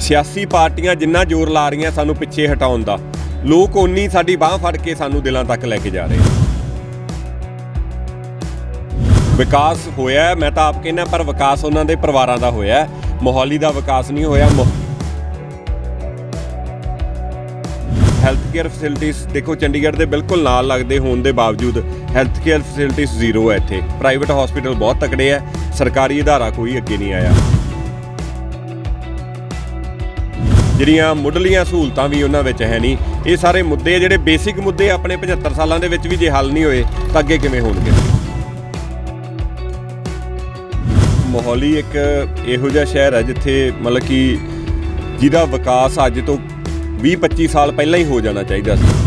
ਸਿਆਸੀ ਪਾਰਟੀਆਂ ਜਿੰਨਾ ਜ਼ੋਰ ਲਾ ਰਹੀਆਂ ਸਾਨੂੰ ਪਿੱਛੇ ਹਟਾਉਣ ਦਾ, ਲੋਕ ਓਨੀ ਸਾਡੀ ਬਾਹ ਫੜ ਕੇ ਸਾਨੂੰ ਦਿਲਾਂ ਤੱਕ ਲੈ ਕੇ ਜਾ ਰਹੇ ਆ ਵਿਕਾਸ ਹੋਇਆ ਮੈਂ ਤਾਂ ਆਪ ਕਹਿੰਦਾ, ਪਰ ਵਿਕਾਸ ਉਹਨਾਂ ਦੇ ਪਰਿਵਾਰਾਂ ਦਾ ਹੋਇਆ ਮੋਹਾਲੀ ਦਾ ਵਿਕਾਸ ਨਹੀਂ ਹੋਇਆ ਹੈਲਥ ਕੇਅਰ ਫੈਸਿਲਿਟੀਆਂ ਦੇਖੋ, ਚੰਡੀਗੜ੍ਹ ਦੇ ਬਿਲਕੁਲ ਨਾਲ ਲੱਗਦੇ ਹੋਣ ਦੇ ਬਾਵਜੂਦ ਹੈਲਥ ਕੇਅਰ ਫੈਸਿਲਿਟੀਆਂ ਜ਼ੀਰੋ ਹੈ ਇੱਥੇ। ਪ੍ਰਾਈਵੇਟ ਹਸਪੀਟਲ ਬਹੁਤ ਤਕੜੇ ਹੈ, ਸਰਕਾਰੀ ਅਦਾਰਾ ਕੋਈ ਅੱਗੇ ਨਹੀਂ ਆਇਆ। ਜਿਹੜੀਆਂ ਮੁੱਢਲੀਆਂ ਸਹੂਲਤਾਂ ਵੀ ਉਹਨਾਂ ਵਿੱਚ ਹੈ ਨਹੀਂ। ਇਹ ਸਾਰੇ ਮੁੱਦੇ ਆ, ਜਿਹੜੇ ਬੇਸਿਕ ਮੁੱਦੇ ਆਪਣੇ 75 ਸਾਲਾਂ ਦੇ ਵਿੱਚ ਵੀ ਜੇ ਹੱਲ ਨਹੀਂ ਹੋਏ, ਤਾਂ ਅੱਗੇ ਕਿਵੇਂ ਹੋਣਗੇ? ਮੋਹਾਲੀ ਇੱਕ ਇਹੋ ਜਿਹਾ ਸ਼ਹਿਰ ਹੈ ਜਿੱਥੇ ਮਤਲਬ ਕਿ ਜਿਹਦਾ ਵਿਕਾਸ ਅੱਜ ਤੋਂ 20-25 ਸਾਲ ਪਹਿਲਾਂ ਹੀ ਹੋ ਜਾਣਾ ਚਾਹੀਦਾ ਸੀ।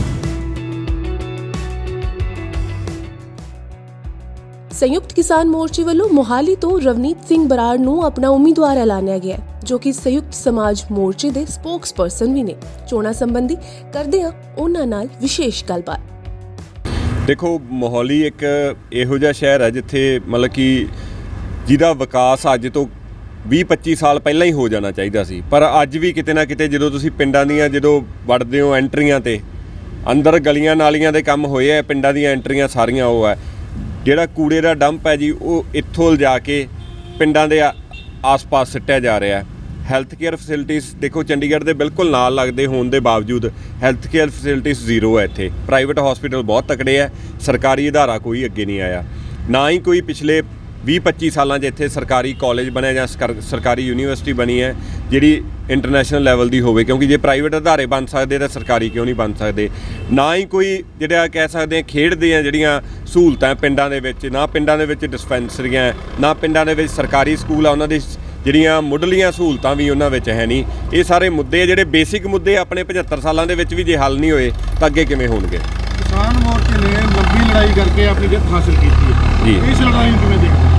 ਸੰਯੁਕਤ ਕਿਸਾਨ ਮੋਰਚੇ ਵੱਲੋਂ ਮੋਹਾਲੀ ਤੋਂ ਰਵਨੀਤ ਸਿੰਘ ਬਰਾੜ ਨੂੰ ਆਪਣਾ ਉਮੀਦਵਾਰ ਐਲਾਨਿਆ ਗਿਆ ਹੈ, ਜੋ ਕਿ ਸੰਯੁਕਤ ਸਮਾਜ ਮੋਰਚੇ ਦੇ ਸਪੋਕਸਪਰਸਨ ਵੀ ਨੇ। ਚੋਣਾਂ ਸੰਬੰਧੀ ਕਰਦੇ ਹਾਂ ਉਹਨਾਂ ਨਾਲ ਵਿਸ਼ੇਸ਼ ਗੱਲਬਾਤ। ਦੇਖੋ ਮੋਹਾਲੀ ਇੱਕ ਇਹੋ ਜਿਹਾ ਸ਼ਹਿਰ ਹੈ ਜਿੱਥੇ ਮਤਲਬ ਕਿ ਜਿਹਦਾ ਵਿਕਾਸ ਅੱਜ ਤੋਂ 20-25 ਸਾਲ ਪਹਿਲਾਂ ਹੀ ਹੋ ਜਾਣਾ ਚਾਹੀਦਾ ਸੀ। ਪਰ ਅੱਜ ਵੀ ਕਿਤੇ ਨਾ ਕਿਤੇ ਜਦੋਂ ਤੁਸੀਂ ਪਿੰਡਾਂ ਦੀਆਂ ਜਦੋਂ ਵੜਦੇ ਹੋ ਐਂਟਰੀਆਂ ਤੇ ਅੰਦਰ ਗਲੀਆਂ ਨਾਲੀਆਂ ਦੇ ਕੰਮ ਹੋਏ ਆ ਪਿੰਡਾਂ ਦੀਆਂ ਐਂਟਰੀਆਂ ਸਾਰੀਆਂ ਉਹ ਹੈ। ਜਿਹੜਾ ਕੂੜੇ ਦਾ ਡੰਪ ਹੈ ਜੀ, ਉਹ ਇੱਥੋਂ ਲਿਜਾ ਕੇ ਪਿੰਡਾਂ ਦੇ ਆ- ਆਸ-ਪਾਸ ਸਿੱਟਿਆ ਜਾ ਰਿਹਾ ਹੈ। ਹੈਲਥ ਕੇਅਰ ਫੈਸਿਲਿਟੀਆਂ ਦੇਖੋ, ਚੰਡੀਗੜ੍ਹ ਦੇ ਬਿਲਕੁਲ ਨਾਲ ਲੱਗਦੇ ਹੋਣ ਦੇ ਬਾਵਜੂਦ ਹੈਲਥ ਕੇਅਰ ਫੈਸਿਲਿਟੀਆਂ ਜ਼ੀਰੋ ਹੈ ਇੱਥੇ। ਪ੍ਰਾਈਵੇਟ ਹਸਪੀਟਲ ਬਹੁਤ ਤਕੜੇ ਹੈ, ਸਰਕਾਰੀ ਅਦਾਰਾ ਕੋਈ ਅੱਗੇ ਨਹੀਂ ਆਇਆ। ਨਾ ਹੀ ਕੋਈ ਪਿਛਲੇ 20-25 ਸਾਲਾਂ 'ਚ ਇੱਥੇ ਸਰਕਾਰੀ ਕਾਲਜ ਬਣਿਆ ਜਾਂ ਸਰਕਾਰ- ਯੂਨੀਵਰਸਿਟੀ ਬਣੀ ਹੈ ਜਿਹੜੀ ਇੰਟਰਨੈਸ਼ਨਲ ਲੈਵਲ ਦੀ ਹੋਵੇ ਕਿਉਂਕਿ ਜੇ ਪ੍ਰਾਈਵੇਟ ਅਦਾਰੇ ਬਣ ਸਕਦੇ ਤਾਂ ਸਰਕਾਰੀ ਕਿਉਂ ਨਹੀਂ ਬਣ ਸਕਦੇ ਨਾ ਹੀ ਕੋਈ ਜਿਹੜਾ ਕਹਿ ਸਕਦੇ ਆ ਖੇਡ ਦੀਆਂ ਜਿਹੜੀਆਂ ਸਹੂਲਤਾਂ ਪਿੰਡਾਂ ਦੇ ਵਿੱਚ ਨਾ ਪਿੰਡਾਂ ਦੇ ਵਿੱਚ ਡਿਸਪੈਂਸਰੀਆਂ ਨਾ ਪਿੰਡਾਂ ਦੇ ਵਿੱਚ ਸਰਕਾਰੀ ਸਕੂਲ ਆ ਉਹਨਾਂ ਦੀ ਜਿਹੜੀਆਂ ਮੁੱਢਲੀਆਂ ਸਹੂਲਤਾਂ ਵੀ ਉਹਨਾਂ ਵਿੱਚ ਹੈ ਨਹੀਂ ਇਹ ਸਾਰੇ ਮੁੱਦੇ ਜਿਹੜੇ ਬੇਸਿਕ ਮੁੱਦੇ ਆਪਣੇ 75 ਸਾਲਾਂ ਦੇ ਵਿੱਚ ਵੀ ਜੇ ਹੱਲ ਨਹੀਂ ਹੋਏ ਤਾਂ ਅੱਗੇ ਕਿਵੇਂ ਹੋਣਗੇ ਕਿਸਾਨ ਮੋਰਚੇ ਨੇ ਲੰਬੀ ਲੜਾਈ ਕਰਕੇ ਆਪਣੀ ਜਿੱਤ ਹਾਸਲ ਕੀਤੀ ਹੈ ਜੀ। ਇਸ ਲੜਾਈ ਨੂੰ ਕਿਵੇਂ ਦੇਖਦੇ?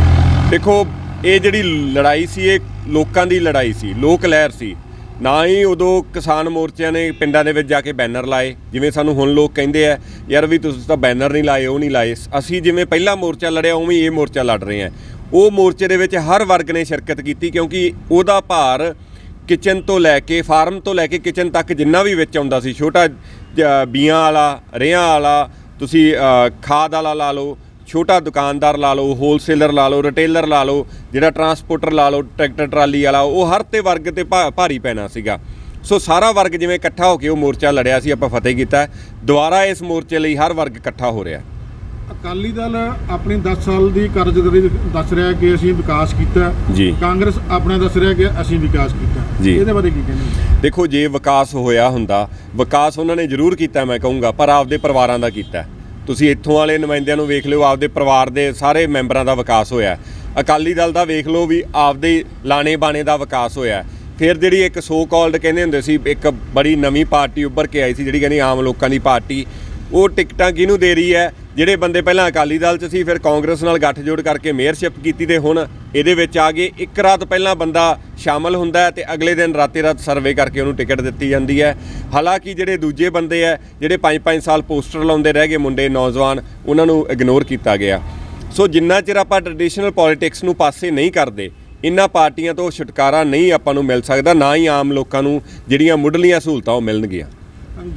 ਦੇਖੋ, ਇਹ ਜਿਹੜੀ ਲੜਾਈ ਸੀ, ਇਹ ਲੋਕਾਂ ਦੀ ਲੜਾਈ ਸੀ, ਲੋਕ ਲਹਿਰ ਸੀ। ਨਾ ਹੀ ਉਦੋਂ ਕਿਸਾਨ ਮੋਰਚਿਆਂ ਨੇ ਪਿੰਡਾਂ ਦੇ ਵਿੱਚ ਜਾ ਕੇ ਬੈਨਰ ਲਾਏ, ਜਿਵੇਂ ਸਾਨੂੰ ਹੁਣ ਲੋਕ ਕਹਿੰਦੇ ਆ, ਯਾਰ ਵੀ ਤੁਸੀਂ ਤਾਂ ਬੈਨਰ ਨਹੀਂ ਲਾਏ, ਉਹ ਨਹੀਂ ਲਾਏ। ਅਸੀਂ ਜਿਵੇਂ ਪਹਿਲਾ ਮੋਰਚਾ ਲੜਿਆ, ਉਵੇਂ ਇਹ ਮੋਰਚਾ ਲੜ ਰਹੇ ਆ। ਉਹ ਮੋਰਚੇ ਦੇ ਵਿੱਚ ਹਰ ਵਰਗ ਨੇ ਸ਼ਿਰਕਤ ਕੀਤੀ, ਕਿਉਂਕਿ ਉਹਦਾ ਭਾਰ ਕਿਚਨ ਤੋਂ ਲੈ ਕੇ, ਫਾਰਮ ਤੋਂ ਲੈ ਕੇ ਕਿਚਨ ਤੱਕ ਜਿੰਨਾ ਵੀ ਵਿੱਚ ਆਉਂਦਾ ਸੀ, ਛੋਟਾ ਜ- ਬੀਆਂ ਵਾਲਾ, ਰੇਹਾਂ ਵਾਲਾ, ਤੁਸੀਂ ਖਾਦ ਵਾਲਾ ਲਾ ਲਓ ਛੋਟਾ ਦੁਕਾਨਦਾਰ ਲਾ ਲਓ ਹੋਲਸੇਲਰ ਲਾ ਲਓ ਰਿਟੇਲਰ ਲਾ ਲਓ ਜਿਹੜਾ ਟਰਾਂਸਪੋਰਟਰ ਲਾ ਲਓ ਟਰੈਕਟਰ ਟਰਾਲੀ ਵਾਲਾ ਉਹ ਹਰ ਤੇ ਵਰਗ ਤੇ ਭਾਰੀ ਪੈਣਾ ਸੀਗਾ ਸੋ ਸਾਰਾ ਵਰਗ ਜਿਵੇਂ ਇਕੱਠਾ ਹੋ ਕੇ ਉਹ ਮੋਰਚਾ ਲੜਿਆ ਸੀ ਆਪਾਂ ਫਤਿਹ ਕੀਤਾ ਦੁਬਾਰਾ ਇਸ ਮੋਰਚੇ ਲਈ ਹਰ ਵਰਗ ਇਕੱਠਾ ਹੋ ਰਿਹਾ ਅਕਾਲੀ ਦਲ ਆਪਣੀ 10 ਸਾਲ ਦੀ ਕਾਰਜਕਾਰੀ ਦੱਸ ਰਿਹਾ ਕਿ ਅਸੀਂ ਵਿਕਾਸ ਕੀਤਾ ਜੀ। ਕਾਂਗਰਸ ਆਪਣਾ ਦੱਸ ਰਿਹਾ ਕਿ ਅਸੀਂ ਵਿਕਾਸ ਕੀਤਾ ਜੀ। ਇਹਦੇ ਬਾਰੇ ਕੀ ਕਹਿੰਦੇ ਹੋ? ਦੇਖੋ ਜੇ ਵਿਕਾਸ ਹੋਇਆ ਹੁੰਦਾ ਵਿਕਾਸ ਉਹਨਾਂ ਨੇ ਜ਼ਰੂਰ ਕੀਤਾ ਮੈਂ ਕਹੂੰਗਾ ਪਰ ਆਪਦੇ ਪਰਿਵਾਰਾਂ ਦਾ ਕੀਤਾ ਤੁਸੀਂ ਇੱਥੋਂ ਵਾਲੇ ਨੁਮਾਇੰਦਿਆਂ ਨੂੰ ਵੇਖ ਲਿਓ, ਆਪਦੇ ਪਰਿਵਾਰ ਦੇ ਸਾਰੇ ਮੈਂਬਰਾਂ ਦਾ ਵਿਕਾਸ ਹੋਇਆ ਅਕਾਲੀ ਦਲ ਦਾ ਵੇਖ ਲਓ ਵੀ ਆਪਦੇ ਲਾਣੇ ਬਾਣੇ ਦਾ ਵਿਕਾਸ ਹੋਇਆ ਫਿਰ ਜਿਹੜੀ ਇੱਕ ਸੋ ਕਾਲਡ ਕਹਿੰਦੇ ਹੁੰਦੇ ਸੀ, ਇੱਕ ਬੜੀ ਨਵੀਂ ਪਾਰਟੀ ਉੱਭਰ ਕੇ ਆਈ ਸੀ, ਜਿਹੜੀ ਕਹਿੰਦੀ ਆਮ ਲੋਕਾਂ ਦੀ ਪਾਰਟੀ, ਉਹ ਟਿਕਟਾਂ ਕਿਹਨੂੰ ਦੇ ਰਹੀ ਹੈ? ਜਿਹੜੇ ਬੰਦੇ ਪਹਿਲਾਂ ਅਕਾਲੀ ਦਲ 'ਚ ਸੀ, ਫਿਰ ਕਾਂਗਰਸ ਨਾਲ ਗੱਠਜੋੜ ਕਰਕੇ ਮੇਅਰਸ਼ਿਪ ਕੀਤੀ ਤੇ ਹੁਣ ਇਹਦੇ ਵਿੱਚ ਆ ਗਏ ਇੱਕ ਰਾਤ ਪਹਿਲਾਂ ਬੰਦਾ ਸ਼ਾਮਲ ਹੁੰਦਾ ਹੈ ਤੇ ਅਗਲੇ ਦਿਨ ਰਾਤੇ ਰਾਤ ਸਰਵੇ ਕਰਕੇ ਉਹਨੂੰ ਟਿਕਟ ਦਿੱਤੀ ਜਾਂਦੀ ਹੈ। ਹਾਲਾਂਕਿ ਜਿਹੜੇ ਦੂਜੇ ਬੰਦੇ ਆ ਜਿਹੜੇ 5-5 ਸਾਲ ਪੋਸਟਰ ਲਾਉਂਦੇ ਰਹਿ ਗਏ ਮੁੰਡੇ, ਨੌਜਵਾਨ, ਉਹਨਾਂ ਨੂੰ ਇਗਨੋਰ ਕੀਤਾ ਗਿਆ। ਸੋ ਜਿੰਨਾ ਚਿਰ ਆਪਾਂ ਟ੍ਰੈਡੀਸ਼ਨਲ ਪੋਲਿਟਿਕਸ ਨੂੰ ਪਾਸੇ ਨਹੀਂ ਕਰਦੇ, ਇਨ੍ਹਾਂ ਪਾਰਟੀਆਂ ਤੋਂ ਛੁਟਕਾਰਾ ਨਹੀਂ ਆਪਾਂ ਨੂੰ ਮਿਲ ਸਕਦਾ, ਨਾ ਹੀ ਆਮ ਲੋਕਾਂ ਨੂੰ ਜਿਹੜੀਆਂ ਮੁੱਢਲੀਆਂ ਸਹੂਲਤਾਂ ਉਹ ਮਿਲਣਗੀਆਂ।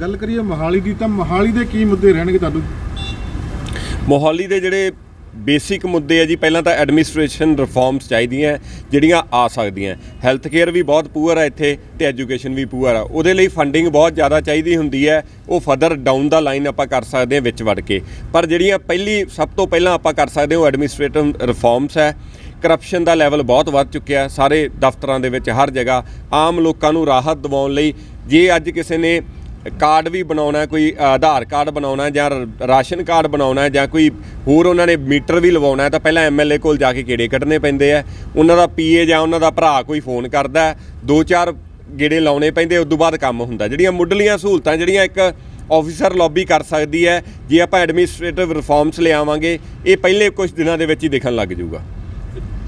ਗੱਲ ਕਰੀਏ ਮੋਹਾਲੀ ਦੀ, ਤਾਂ ਮੋਹਾਲੀ ਦੇ ਕੀ ਮੁੱਦੇ ਰਹਿਣਗੇ ਤੁਹਾਨੂੰ? ਮੋਹਾਲੀ ਦੇ ਜਿਹੜੇ ਬੇਸਿਕ ਮੁੱਦੇ ਆ ਜੀ, ਪਹਿਲਾਂ ਤਾਂ ਐਡਮਿਨਿਸਟ੍ਰੇਸ਼ਨ ਰਿਫਾਰਮਸ ਚਾਹੀਦੀਆਂ, ਜਿਹੜੀਆਂ ਆ ਸਕਦੀਆਂ। ਹੈਲਥ ਕੇਅਰ ਵੀ ਬਹੁਤ ਪੂਅਰ ਹੈ ਇੱਥੇ ਤੇ ਐਜੂਕੇਸ਼ਨ ਵੀ ਪੂਅਰ ਆ। ਉਹਦੇ ਲਈ ਫੰਡਿੰਗ ਬਹੁਤ ਜ਼ਿਆਦਾ ਚਾਹੀਦੀ ਹੁੰਦੀ ਹੈ। ਉਹ ਫਰਦਰ ਡਾਊਨ ਦਾ ਲਾਈਨ ਆਪਾਂ ਕਰ ਸਕਦੇ ਹਾਂ ਵਿੱਚ ਵੜ ਕੇ। ਪਰ ਜਿਹੜੀਆਂ ਪਹਿਲੀ, ਸਭ ਤੋਂ ਪਹਿਲਾਂ ਆਪਾਂ ਕਰ ਸਕਦੇ ਹਾਂ, ਉਹ ਐਡਮਿਨਿਸਟ੍ਰੇਟਿਵ ਰਿਫਾਰਮਸ ਹੈ। ਕਰਪਸ਼ਨ ਦਾ ਲੈਵਲ ਬਹੁਤ ਵੱਧ ਚੁੱਕਿਆ, ਸਾਰੇ ਦਫ਼ਤਰਾਂ ਦੇ ਵਿੱਚ ਹਰ ਜਗ੍ਹਾ। ਆਮ ਲੋਕਾਂ ਨੂੰ ਰਾਹਤ ਦਿਵਾਉਣ ਲਈ ਜੇ ਅੱਜ ਕਿਸੇ ਨੇ ਕਾਰਡ ਵੀ ਬਣਾਉਣਾ, ਕੋਈ ਆਧਾਰ ਕਾਰਡ ਬਣਾਉਣਾ ਜਾਂ ਰ- ਰਾਸ਼ਨ ਕਾਰਡ ਬਣਾਉਣਾ ਜਾਂ ਕੋਈ ਹੋਰ ਉਹਨਾਂ ਨੇ ਮੀਟਰ ਵੀ ਲਵਾਉਣਾ ਤਾਂ ਪਹਿਲਾਂ ਐਮਐਲਏ ਕੋਲ ਜਾ ਕੇ ਗੇੜੇ ਕੱਢਣੇ ਪੈਂਦੇ ਆ। ਉਹਨਾਂ ਦਾ ਪੀਏ ਜਾਂ ਉਹਨਾਂ ਦਾ ਭਰਾ ਕੋਈ ਫੋਨ ਕਰਦਾ ਦੋ ਚਾਰ ਗੇੜੇ ਲਾਉਣੇ ਪੈਂਦੇ, ਉਸ ਤੋਂ ਬਾਅਦ ਕੰਮ ਹੁੰਦਾ। ਜਿਹੜੀਆਂ ਮੁੱਢਲੀਆਂ ਸਹੂਲਤਾਂ, ਜਿਹੜੀਆਂ ਇੱਕ ਆਫੀਸਰ ਲੌਬੀ ਕਰ ਸਕਦੀ ਹੈ, ਜੇ ਆਪਾਂ ਐਡਮਿਨਿਸਟ੍ਰੇਟਿਵ ਰਿਫਾਰਮਸ ਲਿਆਵਾਂਗੇ, ਇਹ ਪਹਿਲੇ ਕੁਝ ਦਿਨਾਂ ਦੇ ਵਿੱਚ ਹੀ ਦਿਖਣ ਲੱਗ ਜਾਊਗਾ।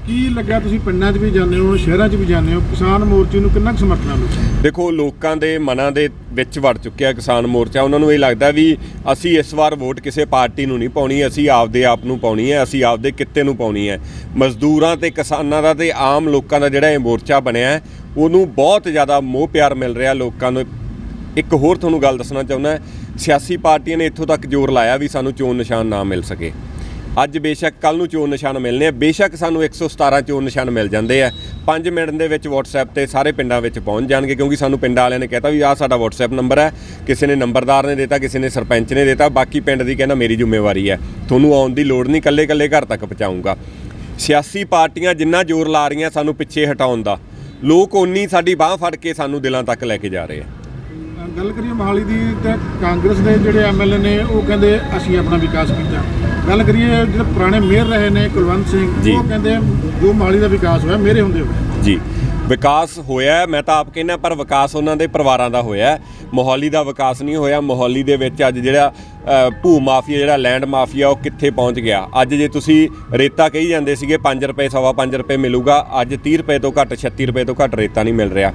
ਕੀ ਲੱਗਿਆ ਤੁਸੀਂ ਪਿੰਡਾਂ 'ਚ ਵੀ ਜਾਂਦੇ ਹੋ, ਸ਼ਹਿਰਾਂ 'ਚ ਵੀ ਜਾਂਦੇ ਹੋ? ਕਿਸਾਨ ਮੋਰਚੇ ਨੂੰ ਕਿੰਨਾ ਕੁ ਸਮਰਥਨ ਆ ਲੋਕਾਂ ਦਾ? ਦੇਖੋ, ਲੋਕਾਂ ਦੇ ਮਨਾਂ ਦੇ ਵਿੱਚ ਵੜ ਚੁੱਕਿਆ ਕਿਸਾਨ ਮੋਰਚਾ। ਉਹਨਾਂ ਨੂੰ ਇਹ ਲੱਗਦਾ ਵੀ ਅਸੀਂ ਇਸ ਵਾਰ ਵੋਟ ਕਿਸੇ ਪਾਰਟੀ ਨੂੰ ਨਹੀਂ ਪਾਉਣੀ, ਅਸੀਂ ਆਪਦੇ ਆਪ ਨੂੰ ਪਾਉਣੀ ਹੈ, ਅਸੀਂ ਆਪਦੇ ਕਿੱਤੇ ਨੂੰ ਪਾਉਣੀ ਹੈ। ਮਜ਼ਦੂਰਾਂ ਤੇ ਕਿਸਾਨਾਂ ਦਾ ਤੇ ਆਮ ਲੋਕਾਂ ਦਾ ਜਿਹੜਾ ਇਹ ਮੋਰਚਾ ਬਣਿਆ ਉਹਨੂੰ ਬਹੁਤ ਜ਼ਿਆਦਾ ਮੋਹ ਪਿਆਰ ਮਿਲ ਰਿਹਾ ਲੋਕਾਂ ਨੂੰ। ਇੱਕ ਹੋਰ ਤੁਹਾਨੂੰ ਗੱਲ ਦੱਸਣਾ ਚਾਹੁੰਦਾ, ਸਿਆਸੀ ਪਾਰਟੀਆਂ ਨੇ ਇੱਥੋਂ ਤੱਕ ਜ਼ੋਰ ਲਾਇਆ ਵੀ ਸਾਨੂੰ ਚੋਣ ਨਿਸ਼ਾਨ ਨਾ ਮਿਲ ਸਕੇ। ਅੱਜ ਬੇਸ਼ੱਕ ਕੱਲ ਨੂੰ ਚੋਣ ਨਿਸ਼ਾਨ ਮਿਲਨੇ ਆ। ਬੇਸ਼ੱਕ ਸਾਨੂੰ 117 ਚੋਣ ਨਿਸ਼ਾਨ ਮਿਲ ਜਾਂਦੇ ਆ। 5 ਮਿੰਟ ਦੇ ਵਿੱਚ WhatsApp ਤੇ ਸਾਰੇ ਪਿੰਡਾਂ ਵਿੱਚ ਪਹੁੰਚ ਜਾਣਗੇ, ਕਿਉਂਕਿ ਸਾਨੂੰ ਪਿੰਡਾਂ ਵਾਲਿਆਂ ਨੇ ਕਹਿਤਾ ਵੀ ਆਹ ਸਾਡਾ WhatsApp ਨੰਬਰ ਹੈ। ਕਿਸੇ ਨੇ ਨੰਬਰਦਾਰ ਨੇ ਦਿੱਤਾ, ਕਿਸੇ ਨੇ ਸਰਪੰਚ ਨੇ ਦਿੱਤਾ, ਬਾਕੀ ਪਿੰਡ ਦੀ ਕਹਿੰਦਾ ਮੇਰੀ ਜ਼ਿੰਮੇਵਾਰੀ ਹੈ। ਤੁਹਾਨੂੰ ਆਉਣ ਦੀ ਲੋੜ ਨਹੀਂ ਕੱਲੇ ਕੱਲੇ ਘਰ ਤੱਕ ਪਹੁੰਚਾਊਂਗਾ। ਸਿਆਸੀ ਪਾਰਟੀਆਂ ਜਿੰਨਾ ਜ਼ੋਰ ਲਾ ਰਹੀਆਂ ਸਾਨੂੰ ਪਿੱਛੇ ਹਟਾਉਣ ਦਾ, ਲੋਕ ਓਨੀ ਸਾਡੀ ਬਾਹ ਫੜ ਕੇ ਸਾਨੂੰ ਦਿਲਾਂ ਤੱਕ ਲੈ ਕੇ ਜਾ ਰਹੇ ਆ। ਗੱਲ ਕਰੀਏ ਮੋਹਾਲੀ ਦੀ ਤੇ ਕਾਂਗਰਸ ਦੇ ਜਿਹੜੇ ਐਮਐਲਏ ਨੇ ਉਹ ਕਹਿੰਦੇ ਅਸੀਂ ਆਪਣਾ ਵਿਕਾਸ ਕੀਤਾ। ਗੱਲ ਕਰੀਏ ਜਿਹੜੇ ਪੁਰਾਣੇ ਮੇਅਰ ਰਹੇ ਨੇ ਕੁਲਵੰਤ। ਸਿੰਘ ਉਹ ਕਹਿੰਦੇ ਜੋ ਮੋਹਾਲੀ ਦਾ ਵਿਕਾਸ ਹੋਇਆ ਮੇਰੇ ਹੁੰਦੇ ਹੋਇਆ ਜੀ। ਵਿਕਾਸ ਹੋਇਆ ਮੈਂ ਤਾਂ ਆਪ ਕਹਿੰਦਾ ਪਰ ਵਿਕਾਸ ਉਹਨਾਂ ਦੇ ਪਰਿਵਾਰਾਂ ਦਾ ਹੋਇਆ। ਮੋਹਾਲੀ ਦਾ ਵਿਕਾਸ ਨਹੀਂ ਹੋਇਆ। ਮੋਹਾਲੀ ਦੇ ਵਿੱਚ ਅੱਜ ਜਿਹੜਾ ਭੂ ਮਾਫੀਆ ਜਿਹੜਾ ਲੈਂਡ ਮਾਫੀਆ ਉਹ ਕਿੱਥੇ ਪਹੁੰਚ ਗਿਆ? ਅੱਜ ਜੇ ਤੁਸੀਂ ਰੇਤਾ ਕਹੀ ਜਾਂਦੇ ਸੀਗੇ 5 ਰੁਪਏ ਸਵਾ 5 ਰੁਪਏ ਮਿਲੂਗਾ। ਅੱਜ 30 ਰੁਪਏ ਤੋਂ ਘੱਟ 36 ਰੁਪਏ ਤੋਂ ਘੱਟ ਰੇਤਾ ਨਹੀਂ ਮਿਲ ਰਿਹਾ।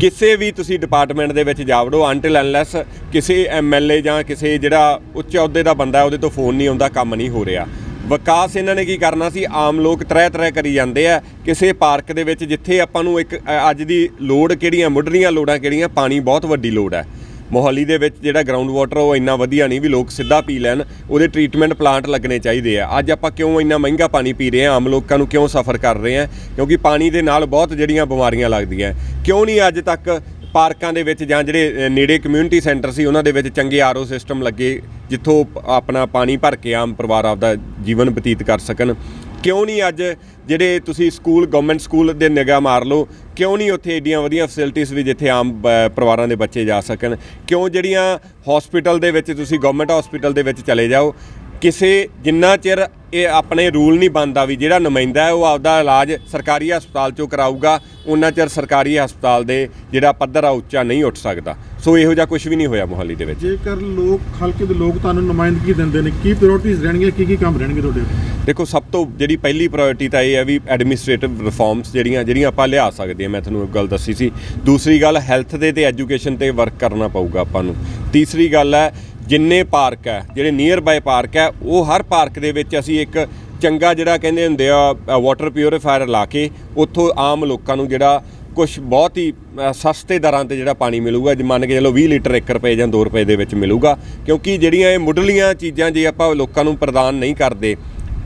ਕਿਸੇ ਵੀ ਤੁਸੀਂ ਡਿਪਾਰਟਮੈਂਟ ਦੇ ਵਿੱਚ ਜਾਵੜੋ ਅੰਟਿਲ ਅਨਲੈਸ ਕਿਸੇ ਐਮਐਲਏ ਜਾਂ ਕਿਸੇ ਜਿਹੜਾ ਉੱਚ ਅਹੁਦੇ ਦਾ ਬੰਦਾ ਉਹਦੇ ਤੋਂ ਫੋਨ ਨਹੀਂ ਆਉਂਦਾ, ਕੰਮ ਨਹੀਂ ਹੋ ਰਿਹਾ। ਵਿਕਾਸ ਇਹਨਾਂ ਨੇ ਕੀ ਕਰਨਾ ਸੀ? ਆਮ ਲੋਕ ਤਰ੍ਹਾਂ ਤਰ੍ਹਾਂ ਕਰੀ ਜਾਂਦੇ ਆ। ਕਿਸੇ ਪਾਰਕ ਦੇ ਵਿੱਚ ਜਿੱਥੇ ਆਪਾਂ ਨੂੰ ਇੱਕ ਅੱਜ ਦੀ ਲੋੜ ਕਿਹੜੀਆਂ, ਮੁੱਢਲੀਆਂ ਲੋੜਾਂ ਕਿਹੜੀਆਂ? ਪਾਣੀ ਬਹੁਤ ਵੱਡੀ ਲੋੜ ਹੈ। ਮੋਹਾਲੀ ਦੇ ਵਿੱਚ ਜਿਹੜਾ ਗਰਾਊਂਡ ਵਾਟਰ ਉਹ ਇੰਨਾ ਵਧੀਆ ਨਹੀਂ ਵੀ ਲੋਕ ਸਿੱਧਾ ਪੀ ਲੈਣ, ਉਹਦੇ ਟ੍ਰੀਟਮੈਂਟ ਪਲਾਂਟ ਲੱਗਣੇ ਚਾਹੀਦੇ ਆ। ਅੱਜ ਆਪਾਂ ਕਿਉਂ ਇੰਨਾ ਮਹਿੰਗਾ ਪਾਣੀ ਪੀ ਰਹੇ ਆ? ਆਮ ਲੋਕਾਂ ਨੂੰ ਕਿਉਂ ਸਫਰ ਕਰ ਰਹੇ ਆ? ਕਿਉਂਕਿ ਪਾਣੀ ਦੇ ਨਾਲ ਬਹੁਤ ਜਿਹੜੀਆਂ ਬਿਮਾਰੀਆਂ ਲੱਗਦੀਆਂ ਕਿਉਂ ਨਹੀਂ ਅੱਜ ਤੱਕ ਪਾਰਕਾਂ ਦੇ ਵਿੱਚ ਜਾਂ ਜਿਹੜੇ ਨੇੜੇ ਕਮਿਊਨਿਟੀ ਸੈਂਟਰ ਸੀ, ਉਹਨਾਂ ਦੇ ਵਿੱਚ ਚੰਗੇ ਆਰਓ ਸਿਸਟਮ ਲੱਗੇ, ਜਿੱਥੋਂ ਆਪਣਾ ਪਾਣੀ ਭਰ ਕੇ ਆਮ ਪਰਿਵਾਰ ਆਪਦਾ ਜੀਵਨ ਬਤੀਤ ਕਰ ਸਕਣ? ਕਿਉਂ ਨਹੀਂ ਅੱਜ ਜਿਹੜੇ ਤੁਸੀਂ ਸਕੂਲ ਗਵਰਨਮੈਂਟ ਸਕੂਲ ਦੇ ਨਿਗਾਹ ਮਾਰ ਲਓ ਕਿਉਂ ਨਹੀਂ ਉੱਥੇ ਏਡੀਆਂ ਵਧੀਆ ਫੈਸਿਲਿਟੀਆਂ ਵੀ ਜਿੱਥੇ ਆਮ ਪਰਿਵਾਰਾਂ ਦੇ ਬੱਚੇ ਜਾ ਸਕਣ? ਕਿਉਂ ਜਿਹੜੀਆਂ ਹਸਪੀਟਲ ਦੇ ਵਿੱਚ ਤੁਸੀਂ ਗਵਰਨਮੈਂਟ ਹਸਪੀਟਲ ਦੇ ਵਿੱਚ ਚਲੇ ਜਾਓ, ਕਿਸੇ ਜਿੰਨਾ ਚਿਰ ਇਹ ਆਪਣੇ ਰੂਲ ਨਹੀਂ ਬਣਦਾ ਵੀ ਜਿਹੜਾ ਨੁਮਾਇੰਦਾ ਹੈ ਉਹ ਆਪਦਾ ਇਲਾਜ ਸਰਕਾਰੀ ਹਸਪਤਾਲ ਚੋਂ ਕਰਾਊਗਾ ਉਹਨਾਂ ਚਿਰ ਸਰਕਾਰੀ ਹਸਪਤਾਲ ਦੇ ਜਿਹੜਾ ਪੱਧਰ ਆ ਉੱਚਾ ਨਹੀਂ ਉੱਠ ਸਕਦਾ। ਸੋ ਇਹੋ ਜਿਹਾ ਕੁਝ ਵੀ ਨਹੀਂ ਹੋਇਆ ਮੋਹਾਲੀ ਦੇ ਵਿੱਚ। ਜੇਕਰ ਲੋਕ ਹਲਕੇ ਦੇ ਲੋਕ ਤੁਹਾਨੂੰ ਨੁਮਾਇੰਦਗੀ ਦਿੰਦੇ ਨੇ ਕੀ ਪ੍ਰਾਇੋਰਟੀਜ਼ ਰਹਿਣਗੀਆਂ ਕੀ ਕੀ ਕੰਮ ਰਹਿਣਗੇ ਤੁਹਾਡੇ ਦੇਖੋ ਸਭ ਤੋਂ ਜਿਹੜੀ ਪਹਿਲੀ ਪ੍ਰਾਇੋਰਟੀ ਤਾਂ ਇਹ ਹੈ ਵੀ ਐਡਮਿਨਿਸਟ੍ਰੇਟਿਵ ਰਿਫਾਰਮਸ ਜਿਹੜੀਆਂ ਜਿਹੜੀਆਂ ਆਪਾਂ ਲਿਆ ਸਕਦੇ ਹਾਂ। ਮੈਂ ਤੁਹਾਨੂੰ ਇੱਕ ਗੱਲ ਦੱਸੀ ਸੀ। ਦੂਸਰੀ ਗੱਲ ਹੈਲਥ ਦੇ ਤੇ ਐਜੂਕੇਸ਼ਨ ਤੇ ਵਰਕ ਕਰਨਾ ਪਊਗਾ ਆਪਾਂ ਨੂੰ। ਤੀਸਰੀ ਗੱਲ ਹੈ ਜਿੰਨੇ ਪਾਰਕ ਹੈ, ਜਿਹੜੇ ਨੀਅਰ ਬਾਏ ਪਾਰਕ ਹੈ, ਉਹ ਹਰ ਪਾਰਕ ਦੇ ਵਿੱਚ ਅਸੀਂ ਇੱਕ ਚੰਗਾ ਜਿਹੜਾ ਕਹਿੰਦੇ ਹੁੰਦੇ ਆ ਵਾਟਰ ਪਿਊਰੀਫਾਇਰ ਲਾ ਕੇ ਉੱਥੋਂ ਆਮ ਲੋਕਾਂ ਨੂੰ ਜਿਹੜਾ ਕੁਝ ਬਹੁਤ ਹੀ ਸਸਤੇ ਦਰਾਂ ਤੇ ਜਿਹੜਾ ਪਾਣੀ ਮਿਲੂਗਾ, ਜੇ ਮੰਨ ਕੇ ਚਲੋ 20 ਲੀਟਰ 1 ਰੁਪਏ ਜਾਂ 2 ਰੁਪਏ ਦੇ ਵਿੱਚ ਮਿਲੂਗਾ, ਕਿਉਂਕਿ ਜਿਹੜੀਆਂ ਇਹ ਮੁੱਢਲੀਆਂ ਚੀਜ਼ਾਂ ਜੇ ਆਪਾਂ ਲੋਕਾਂ ਨੂੰ ਪ੍ਰਦਾਨ ਨਹੀਂ ਕਰਦੇ,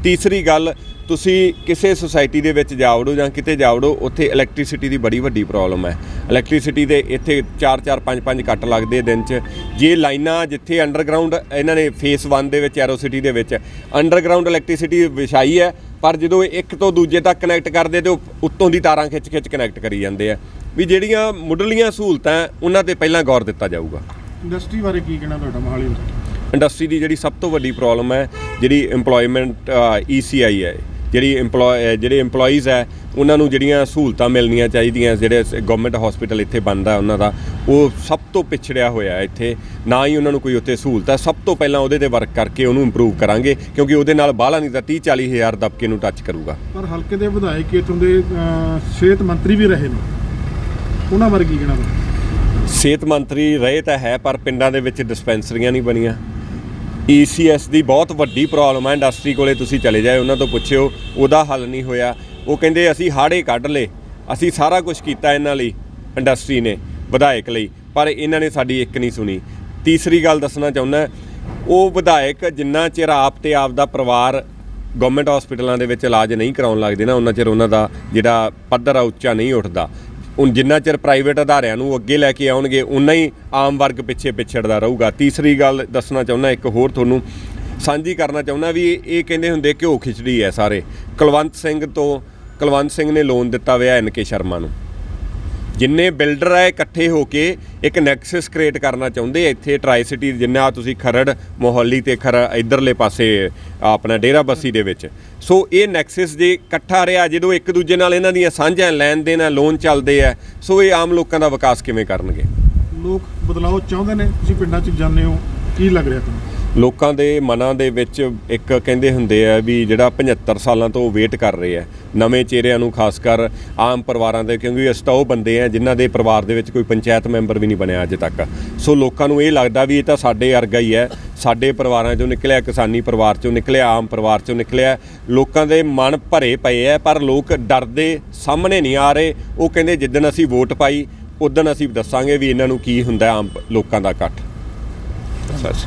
ਤੀਸਰੀ ਗੱਲ ਤੁਸੀਂ ਕਿਸੇ ਸੁਸਾਇਟੀ ਦੇ ਵਿੱਚ ਜਾਵੜੋ ਜਾਂ ਕਿਤੇ ਜਾਵੜੋ ਉੱਥੇ ਇਲੈਕਟ੍ਰਿਸਿਟੀ ਦੀ ਬੜੀ ਵੱਡੀ ਪ੍ਰੋਬਲਮ ਹੈ। ਇਲੈਕਟ੍ਰਿਸਿਟੀ ਦੇ ਇੱਥੇ 4-4 5-5 ਕੱਟ ਲੱਗਦੇ ਦਿਨ 'ਚ। ਜੇ ਲਾਈਨਾਂ ਜਿੱਥੇ ਅੰਡਰਗਰਾਉਂਡ ਇਹਨਾਂ ਨੇ ਫੇਸ 1 ਦੇ ਵਿੱਚ ਐਰੋ ਸਿਟੀ ਦੇ ਵਿੱਚ ਅੰਡਰਗਰਾਉਂਡ ਇਲੈਕਟ੍ਰਿਸਿਟੀ ਵਿਛਾਈ ਹੈ ਪਰ ਜਦੋਂ ਇੱਕ ਤੋਂ ਦੂਜੇ ਤੱਕ ਕਨੈਕਟ ਕਰਦੇ ਤੇ ਉੱਤੋਂ ਦੀ ਤਾਰਾਂ ਖਿੱਚ-ਖਿੱਚ ਕਨੈਕਟ ਕਰੀ ਜਾਂਦੇ ਆ। ਵੀ ਜਿਹੜੀਆਂ ਮੁੱਢਲੀਆਂ ਸਹੂਲਤਾਂ ਉਹਨਾਂ ਤੇ ਪਹਿਲਾਂ ਗੌਰ ਦਿੱਤਾ ਜਾਊਗਾ। ਇੰਡਸਟਰੀ ਬਾਰੇ ਕੀ ਕਹਿਣਾ ਤੁਹਾਡਾ ਮੋਹਾਲੀ ਇੰਡਸਟਰੀ ਦੀ ਜਿਹੜੀ ਸਭ ਤੋਂ ਵੱਡੀ ਪ੍ਰੋਬਲਮ ਹੈ ਜਿਹੜੀ EMPLOYMENT ECI ਹੈ ਜਿਹੜੀ EMPLOY ਜਿਹੜੇ EMPLOYEES ਹੈ ਉਹਨਾਂ ਨੂੰ ਜਿਹੜੀਆਂ ਸਹੂਲਤਾਂ ਮਿਲਣੀਆਂ ਚਾਹੀਦੀਆਂ ਜਿਹੜੇ ਗਵਰਨਮੈਂਟ ਹਸਪੀਟਲ ਇੱਥੇ ਬਣਦਾ ਉਹਨਾਂ ਦਾ ਉਹ ਸਭ ਤੋਂ ਪਿਛੜਿਆ ਹੋਇਆ ਇੱਥੇ। ਨਾ ਹੀ ਉਹਨਾਂ ਨੂੰ ਕੋਈ ਉੱਥੇ ਸਹੂਲਤ ਹੈ ਸਭ ਤੋਂ ਪਹਿਲਾਂ ਉਹਦੇ ਤੇ ਵਰਕ ਕਰਕੇ ਉਹਨੂੰ ਇੰਪਰੂਵ ਕਰਾਂਗੇ ਕਿਉਂਕਿ ਉਹਦੇ ਨਾਲ ਬਾਹਲਾ ਨਹੀਂ ਤਾਂ 30 40 ਹਜ਼ਾਰ ਦਬਕੇ ਨੂੰ ਟੱਚ ਕਰੂਗਾ। ਪਰ ਹਲਕੇ ਦੇ ਵਿਧਾਇਕ ਇਥੋਂ ਦੇ ਸਿਹਤ ਮੰਤਰੀ ਵੀ ਰਹੇ ਨੇ। ਉਹਨਾਂ ਬਾਰੇ ਕੀ ਕਹਿਣਾ ਸਿਹਤ ਮੰਤਰੀ ਰਹੇ ਤਾਂ ਹੈ ਪਰ ਪਿੰਡਾਂ ਦੇ ਵਿੱਚ ਡਿਸਪੈਂਸਰੀਆਂ ਨਹੀਂ ਬਣੀਆਂ। ECS ਦੀ ਬਹੁਤ ਵੱਡੀ ਪ੍ਰੋਬਲਮ ਹੈ ਇੰਡਸਟਰੀ ਕੋਲੇ ਤੁਸੀਂ ਚਲੇ ਜਾਏ, ਉਹਨਾਂ ਤੋਂ ਪੁੱਛਿਓ, ਉਹਦਾ ਹੱਲ ਨਹੀਂ ਹੋਇਆ। ਉਹ ਕਹਿੰਦੇ, ਅਸੀਂ ਹਾੜੇ ਕੱਢ ਲਏ। ਅਸੀਂ ਸਾਰਾ ਕੁਝ ਕੀਤਾ ਇਹਨਾਂ ਲਈ ਇੰਡਸਟਰੀ ਨੇ, ਵਿਧਾਇਕ ਲਈ, ਪਰ ਇਹਨਾਂ ਨੇ ਸਾਡੀ ਇੱਕ ਨਹੀਂ ਸੁਣੀ। ਤੀਸਰੀ ਗੱਲ ਦੱਸਣਾ ਚਾਹੁੰਦਾ, ਉਹ ਵਿਧਾਇਕ ਜਿੰਨਾ ਚਿਰ ਆਪ ਤੇ ਆਪ ਦਾ ਪਰਿਵਾਰ ਗਵਰਨਮੈਂਟ ਹਸਪੀਟਲਾਂ ਦੇ ਵਿੱਚ ਇਲਾਜ ਨਹੀਂ ਕਰਾਉਣ ਲੱਗਦੇ ਨਾ, ਉਹਨਾਂ ਚਿਰ ਉਹਨਾਂ ਦਾ ਜਿਹੜਾ ਪੱਧਰ ਆ, ਉੱਚਾ ਨਹੀਂ ਉੱਠਦਾ। ਹੁਣ ਜਿੰਨਾ ਚਿਰ ਪ੍ਰਾਈਵੇਟ ਅਦਾਰਿਆਂ ਨੂੰ ਅੱਗੇ ਲੈ ਕੇ ਆਉਣਗੇ ਉਨਾ ਹੀ ਆਮ ਵਰਗ ਪਿੱਛੇ ਪਿਛੜਦਾ ਰਹੂਗਾ। ਤੀਸਰੀ ਗੱਲ ਦੱਸਣਾ ਚਾਹੁੰਦਾ, ਇੱਕ ਹੋਰ ਤੁਹਾਨੂੰ ਸਾਂਝੀ ਕਰਨਾ ਚਾਹੁੰਦਾ ਵੀ ਇਹ- ਕਹਿੰਦੇ ਹੁੰਦੇ ਘਿਓ ਖਿਚੜੀ ਹੈ ਸਾਰੇ। ਕੁਲਵੰਤ ਸਿੰਘ ਤੋਂ, ਕੁਲਵੰਤ ਸਿੰਘ ਨੇ ਲੋਨ ਦਿੱਤਾ ਹੋਇਆ ਐਨਕੇ ਸ਼ਰਮਾ ਨੂੰ। ਜਿੰਨੇ ਬਿਲਡਰ ਹੈ ਇਕੱਠੇ ਹੋ ਕੇ ਇੱਕ ਨੈਕਸਸ ਕ੍ਰੀਏਟ ਕਰਨਾ ਚਾਹੁੰਦੇ ਇੱਥੇ ਟਰਾਈ ਸਿਟੀ ਜਿੰਨਾ ਤੁਸੀਂ ਖਰੜ, ਮੋਹਾਲੀ ਤੇ ਖਰ ਇਧਰਲੇ ਪਾਸੇ ਆਪਣਾ ਡੇਰਾ ਬੱਸੀ ਦੇ ਵਿੱਚ। ਸੋ ਇਹ ਨੈਕਸਸ ਜੇ ਇਕੱਠਾ ਰਿਹਾ, ਜਦੋਂ ਇੱਕ ਦੂਜੇ ਨਾਲ ਇਹਨਾਂ ਦੀਆਂ ਸਾਂਝਾਂ ਲੈਣ ਦੇਣ ਆ ਲੋਨ ਚੱਲਦੇ ਆ ਸੋ ਇਹ ਆਮ ਲੋਕਾਂ ਦਾ ਵਿਕਾਸ ਕਿਵੇਂ ਕਰਨਗੇ? ਲੋਕ ਬਦਲਾਅ ਚਾਹੁੰਦੇ ਨੇ, ਤੁਸੀਂ ਪਿੰਡਾਂ 'ਚ ਜਾਂਦੇ ਹੋ, ਕੀ ਲੱਗ ਰਿਹਾ ਤੁਹਾਨੂੰ? ਲੋਕਾਂ ਦੇ ਮਨਾਂ ਦੇ ਵਿੱਚ ਇੱਕ ਕਹਿੰਦੇ ਹੁੰਦੇ ਆ ਵੀ ਜਿਹੜਾ 75 ਸਾਲਾਂ ਤੋਂ ਵੇਟ ਕਰ ਰਹੇ ਆ, ਨਵੇਂ ਚਿਹਰਿਆਂ ਨੂੰ ਖਾਸ ਕਰ ਆਮ ਪਰਿਵਾਰਾਂ ਦੇ, ਕਿਉਂਕਿ ਅਸੀਂ ਤਾਂ ਉਹ ਬੰਦੇ ਆ ਜਿਨ੍ਹਾਂ ਦੇ ਪਰਿਵਾਰ ਦੇ ਵਿੱਚ ਕੋਈ ਪੰਚਾਇਤ ਮੈਂਬਰ ਵੀ ਨਹੀਂ ਬਣਿਆ ਅੱਜ ਤੱਕ। ਸੋ ਲੋਕਾਂ ਨੂੰ ਇਹ ਲੱਗਦਾ ਵੀ ਇਹ ਤਾਂ ਸਾਡੇ ਵਰਗਾ ਹੀ ਹੈ ਸਾਡੇ ਪਰਿਵਾਰਾਂ ਚੋਂ ਨਿਕਲਿਆ, ਕਿਸਾਨੀ ਪਰਿਵਾਰ ਚੋਂ ਨਿਕਲਿਆ, ਆਮ ਪਰਿਵਾਰ ਚੋਂ ਨਿਕਲਿਆ, ਲੋਕਾਂ ਦੇ ਮਨ ਭਰੇ ਪਏ ਆ, ਪਰ ਲੋਕ ਡਰਦੇ ਸਾਹਮਣੇ ਨਹੀਂ ਆ ਰਹੇ। ਉਹ ਕਹਿੰਦੇ ਜਿੱਦਣ ਅਸੀਂ ਵੋਟ ਪਾਈ, ਉਦੋਂ ਅਸੀਂ ਦੱਸਾਂਗੇ ਵੀ ਇਹਨਾਂ ਨੂੰ ਕੀ ਹੁੰਦਾ ਆਮ ਲੋਕਾਂ ਦਾ ਇਕੱਠ। ਸੱਚ